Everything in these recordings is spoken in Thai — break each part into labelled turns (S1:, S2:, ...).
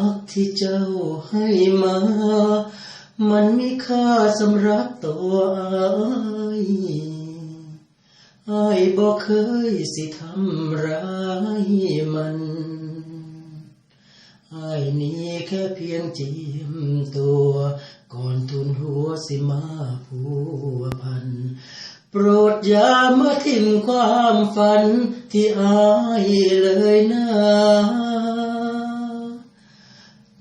S1: ักที่เจ้าให้มา มันมีค่าสำหรับตัวอายอายบอกเคยสิทำร้ายมันอายนี้แค่เพียงจีมตัว ก่อนทุนหัวสิมาผัวพัน โปรดอย่ามาทิ้งความฝันที่อายเลยนะ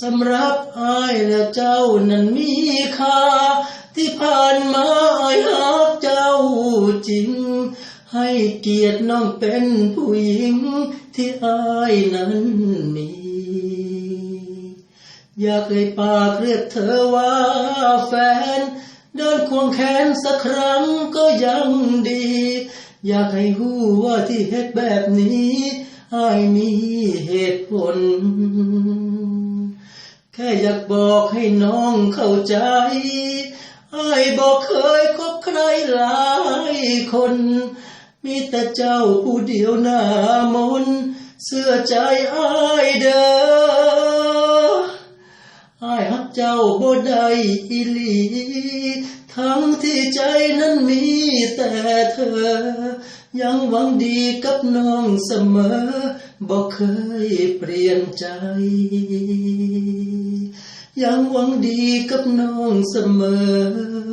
S1: สำหรับอายและเจ้านั้นมีค่า ที่ผ่านมาอายรักเจ้าจริง ให้เกียรติน้องเป็นผู้หญิงที่อายนั้นมี อยากให้ปากเรียกเธอว่าแฟน เดินควงแขนสักครั้งก็ยังดี อยากให้หู้ว่าที่เฮ็ดแบบนี้อายมีเหตุผล แค่อยากบอกให้น้องเข้าใจไอ้บอกเคยคบใครหลายคน มีแต่เจ้าผู้เดียวหน้ามน เสื้อใจไอ้เด้อ เจ้าบ่ได้อีหลี ทั้งที่ใจนั้นมีแต่เธอ ยังหวังดีกับน้องเสมอบอกเคยเปลี่ยนใจ ยังหวังดีกับน้องเสมอ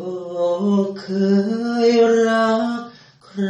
S1: บอกเคยรักใคร